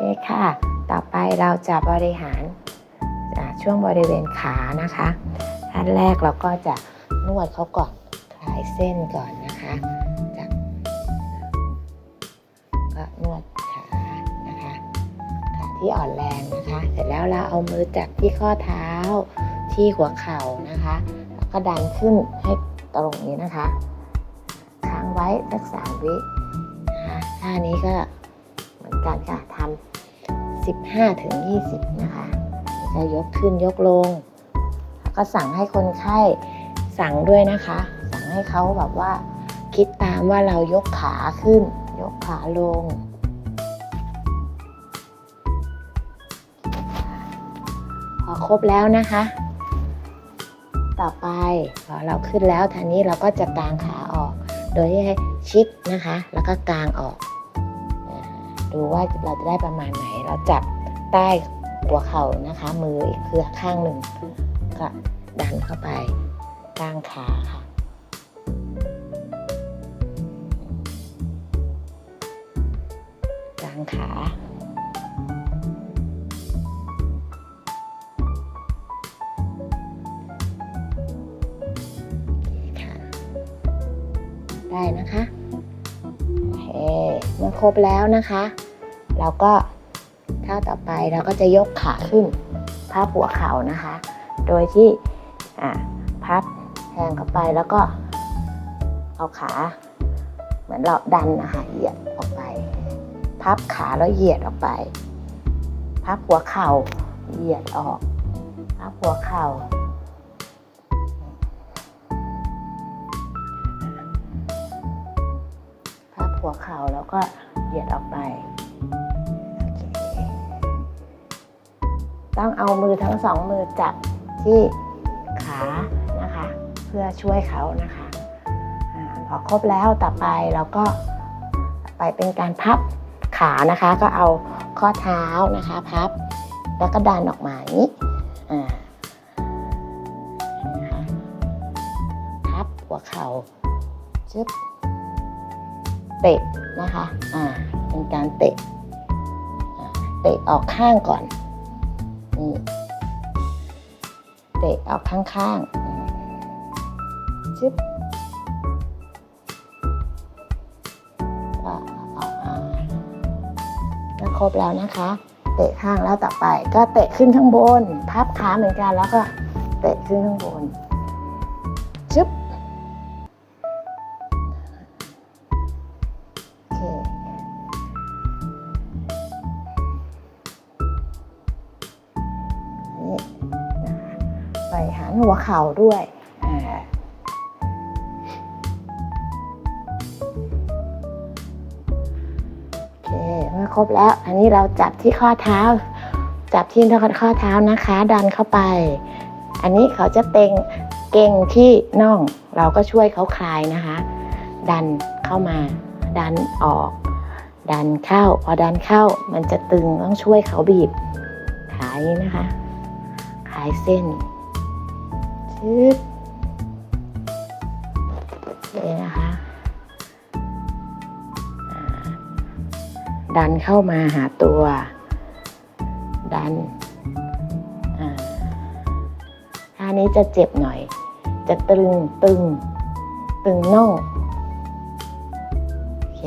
เคค่ะ ต่อไปเราจะบริหารช่วงบริเวณขานะคะขั้นแรกเราก็จะนวดเขาก่อนคลายเส้นก่อนนะคะจับก็นวดขานะคะขาที่อ่อนแรงนะคะ เสร็จแล้วเราเอามือจับที่ข้อเท้าที่หัวเข่านะคะ แล้วก็ดันขึ้นให้ตรงนี้นะคะค้างไว้สักสามวินะคะท่านี้ก็ กันค่ะทำ15ถึง20นะคะ จะยกขึ้นยกลง แล้วก็สั่งให้คนไข้สั่งด้วยนะคะ สั่งให้เขาแบบว่า คิดตามว่าเรายกขาขึ้น ยกขาลงพอครบแล้วนะคะ ต่อไปพอเราขึ้นแล้วทีนี้เราก็จะกางขาออก โดยที่ให้ชิดนะคะ แล้วก็กางออก ดูว่าเราจะได้ประมาณไหน เราจับใต้หัวเข่านะคะ มืออีกคือข้างหนึ่งก็ดันเข้าไปกลางขาค่ะกลางขาค่ะได้นะคะโอเคเมื่อครบแล้วนะคะ เราก็ท่าต่อไปเราก็จะยกขาขึ้น พับหัวเข่านะคะ โดยที่อะพับแทงเข้าไปแล้วก็เอาขา เหมือนเราดันนะคะเหยียดออกไป พับขาแล้วเหยียดออกไป พับหัวเข่าเหยียดออก พับหัวเข่าพับหัวเข่าแล้วก็เหยียดออกไป ต้องเอามือทั้งสองมือจับที่ขานะคะ เพื่อช่วยเขานะคะพอครบแล้วต่อไปเราก็ไปเป็นการพับขานะคะ ก็เอาข้อเท้านะคะพับ แล้วก็ดันออกมาอย่างนี้นะคะพับหัวเข่าชึบเตะนะคะ อ่า เป็นการเตะ เตะออกข้างก่อน นี่เตะออกข้างๆอืมชึบก็ออกมาก็ครบแล้วนะคะ เตะข้างแล้วต่อไป ก็เตะขึ้นข้างบน พับขาเหมือนกันแล้วก็เตะขึ้นข้างบนชึบ ไปหารหัวเข่าด้วยอ่าโอเคเมื่อครบแล้ว อันนี้เราจับที่ข้อเท้า จับที่ข้อเท้านะคะ ดันเข้าไป อันนี้เขาจะเต็งเก่งที่น่อง เราก็ช่วยเขาคลายนะคะ ดันเข้ามา ดันออก ดันเข้า พอดันเข้ามันจะตึงต้องช่วยเขาบีบขายนะคะ ขายเส้น ชึบเลยนะคะดันเข้ามาหาตัว ดันอ่าท่านี้จะเจ็บหน่อย จะตึงตึง ตึงน่องโอเค